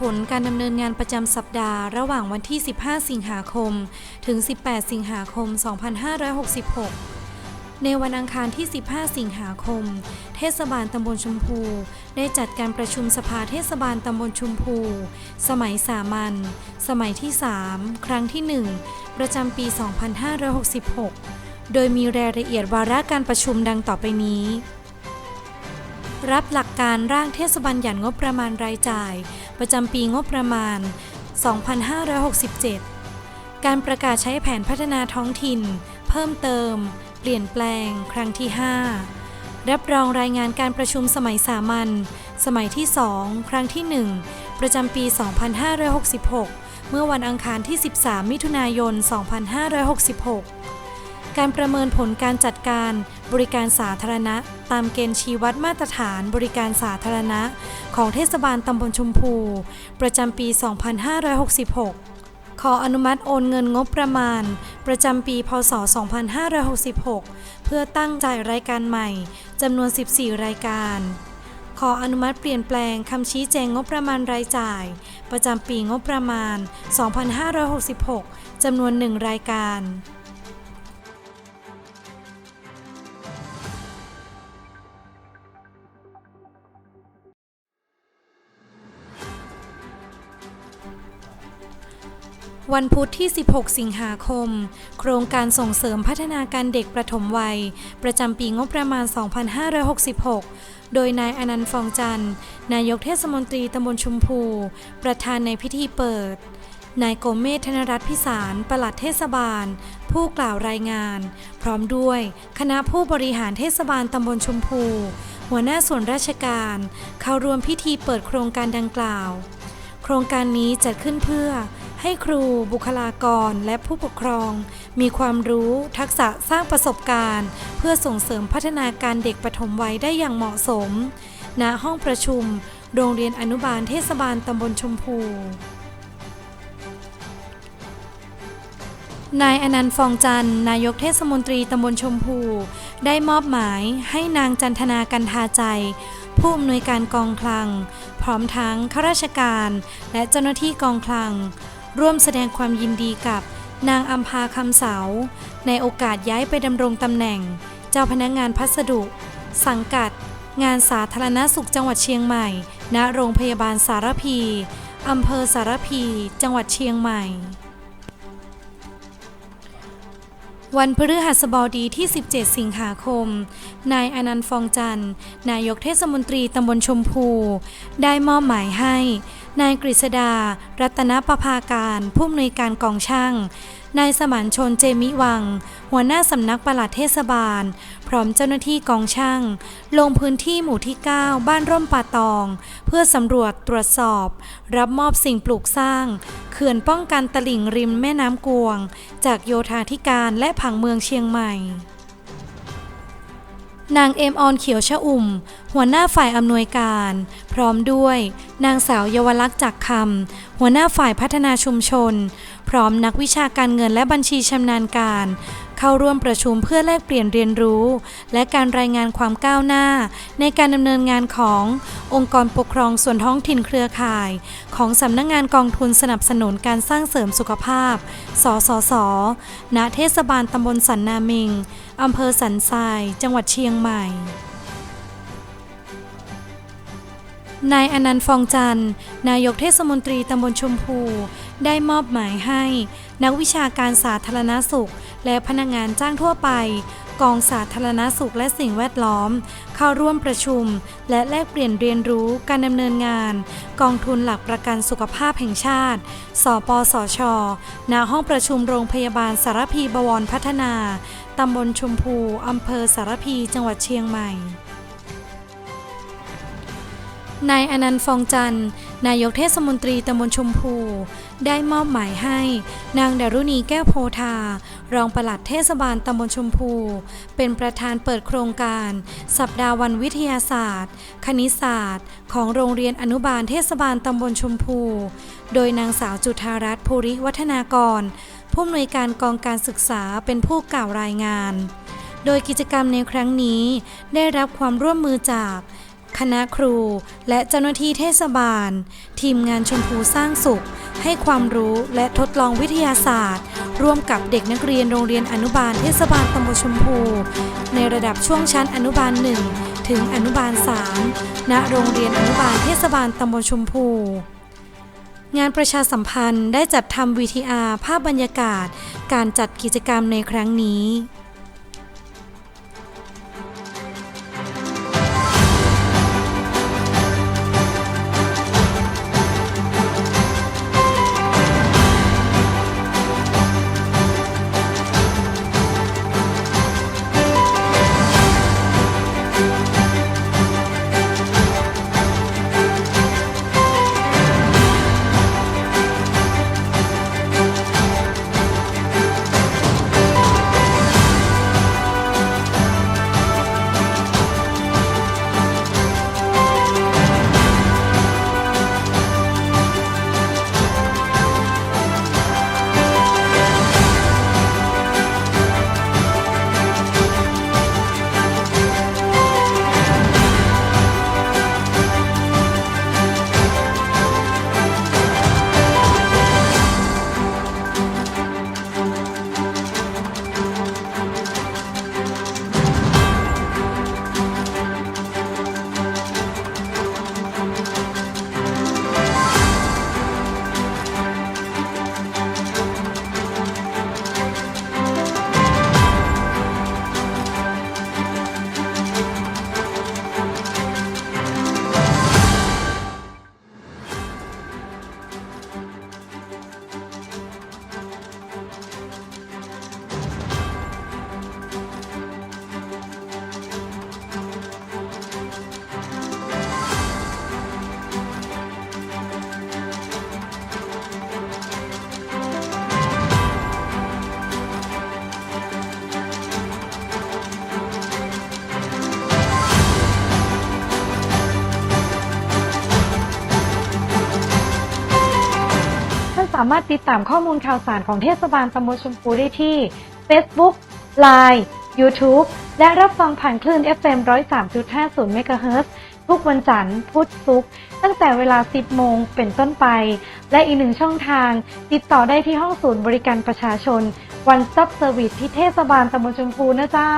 ผลการดำเนินงานประจำสัปดาห์ระหว่างวันที่ 15 สิงหาคม ถึง 18 สิงหาคม 2566 ในวันอังคารที่ 15 สิงหาคม เทศบาลตำบลชมพู ได้จัดการประชุมสภาเทศบาลตำบลชมพู สมัยสามัญ สมัยที่ 3 ครั้งที่ 1 ประจำปี 2566 โดยมีรายละเอียดวาระการประชุมดังต่อไปนี้รับหลักการร่างเทศบัญญัติงบประมาณรายจ่าย ประจำปีงบประมาณ 2567 การประกาศใช้แผนพัฒนาท้องถิ่น เพิ่มเติม เปลี่ยนแปลง ครั้งที่ 5 รับรองรายงานการประชุมสมัยสามัญสมัยที่ 2 ครั้งที่ 1 ประจำปี 2566 เมื่อวันอังคารที่ 13 มิถุนายน 2566 การประเมินผลการจัดการ บริการสาธารณะ ตามเกณฑ์ชี้วัดมาตรฐานบริการสาธารณะ ของเทศบาลตำบลชมพู ประจำปี 2566 ขออนุมัติโอนเงินงบประมาณ ประจำปี พศ 2566 เพื่อตั้งจ่ายรายการใหม่จำนวน 14 รายการขออนุมัติเปลี่ยนแปลงคำชี้แจงงบประมาณรายจ่าย ประจำปีงบประมาณ 2566 จำนวน 1 รายการ วันพุธที่ 16 สิงหาคม โครงการส่งเสริมพัฒนาการเด็กประถมวัย ประจำปีงบประมาณ 2566 โดยนายอนันต์ฟองจันทร์ นายกเทศมนตรีตำบลชุมพู ประธานในพิธีเปิด นายโกเมธธนรัตน์พิสารปลัดเทศบาล ผู้กล่าวรายงาน พร้อมด้วย คณะผู้บริหารเทศบาลตำบลชุมพู หัวหน้าส่วนราชการ เข้าร่วมพิธีเปิดโครงการดังกล่าว โครงการนี้จัดขึ้นเพื่อ ให้ครูบุคลากรและผู้ปกครอง มีความรู้ทักษะสร้างประสบการณ์ เพื่อส่งเสริมพัฒนาการเด็กปฐมวัยได้อย่างเหมาะสม ณห้องประชุม โรงเรียนอนุบาลเทศบาลตำบลชมพูนายอนันต์ฟองจันนายกเทศมนตรีตำบลชมพู ได้มอบหมายให้นางจันทนากันทาใจ ผู้อำนวยการกองคลัง พร้อมทั้งข้าราชการ และเจ้าหน้าที่กองคลัง ร่วมแสดงความยินดีกับนางอัมพาคำเสา ในโอกาสย้ายไปดำรงตำแหน่ง เจ้าพนักงานพัสดุ สังกัด งานสาธารณสุขจังหวัดเชียงใหม่ ณ โรงพยาบาลสารพี อำเภอสารพี จังหวัดเชียงใหม่ วันพฤหัสบดีที่ 17 สิงหาคม นายอนันต์ฟองจันทร์ นายกเทศมนตรีตำบลชมพู ได้มอบหมายให้ นายกฤษดา รัตนประภาการ ผู้อำนวยการกองช่าง นายสมานชนเจมิวัง หัวหน้าสำนักปลัดเทศบาล พร้อมเจ้าหน้าที่กองช่าง ลงพื้นที่หมู่ที่ 9 บ้านร่มป่าตอง เพื่อสำรวจตรวจสอบ รับมอบสิ่งปลูกสร้าง เขื่อนป้องกันตลิ่งริมแม่น้ำกวง จากโยธาธิการและผังเมืองเชียงใหม่ นางเอมออนเขียวชะอุ่ม หัวหน้าฝ่ายอำนวยการ พร้อมด้วย นางสาวเยาวลักษณ์จักคำหัวหน้าฝ่ายพัฒนาชุมชน พร้อมนักวิชาการเงินและบัญชีชำนาญการ เข้าร่วมประชุมเพื่อแลกเปลี่ยนเรียนรู้ และการรายงานความก้าวหน้า ในการดำเนินงานขององค์กรปกครองส่วนท้องถิ่นเครือข่าย ของสำนักงงานกองทุนสนับสนุนการสร้างเสริมสุขภาพ สสส ณ เทศบาลตำบลสันนามิง อำเภอสันทราย จังหวัดเชียงใหม่ นายอนันต์ฟองจันทร์ นายกเทศมนตรีตำบลชมพู ได้มอบหมายให้ นักวิชาการสาธารณสุข และพนักงานจ้างทั่วไป กองสาธารณสุขและสิ่งแวดล้อม เข้าร่วมประชุม และแลกเปลี่ยนเรียนรู้การดำเนินงาน กองทุนหลักประกันสุขภาพแห่งชาติ สปสช ณ ห้องประชุมโรงพยาบาลสารพีบวรพัฒนา ตำบลชมพู อำเภอสารพี จังหวัดเชียงใหม่ นายอนันต์ฟองจันทร์ นายกเทศมนตรีตำบลชมพู ได้มอบหมายให้ นางดารุณีแก้วโพธา รองปลัดเทศบาลตำบลชมพู เป็นประธานเปิดโครงการ สัปดาห์วันวิทยาศาสตร์ คณิตศาสตร์ ของโรงเรียนอนุบาลเทศบาลตำบลชมพู โดยนางสาวจุธารัตน์ภูริวัฒนากร ผู้อำนวยการกองการศึกษาเป็นผู้กล่าวรายงาน โดยกิจกรรมในครั้งนี้ได้รับความร่วมมือจาก คณะครู และเจ้าหน้าที่เทศบาล ทีมงานชมพูสร้างสุข ให้ความรู้และทดลองวิทยาศาสตร์ ร่วมกับเด็กนักเรียนโรงเรียนอนุบาลเทศบาลตำบลชมพู ในระดับช่วงชั้นอนุบาล1ถึงอนุบาล3ณโรงเรียนอนุบาลเทศบาลตำบลชมพูงานประชาสัมพันธ์ได้จัดทำ VTR ภาพบรรยากาศ การจัดกิจกรรมในครั้งนี้ามารถติดตามข้อมูลข่าวสารของเทศบาลตำบลชมพูได้ที่ Facebook Line YouTube และรับฟังผ่านคลื่น FM 103.50เมกะเฮิรตซ์ทุกวันจันทร์พุธศุกร์ตั้งแต่เวลา 10 โมงเป็นต้นไป และอีกหนึ่งช่องทาง ติดต่อได้ที่ห้องศูนย์บริการประชาชน One Stop Service ที่เทศบาลตำบลชมพูนะเจ้า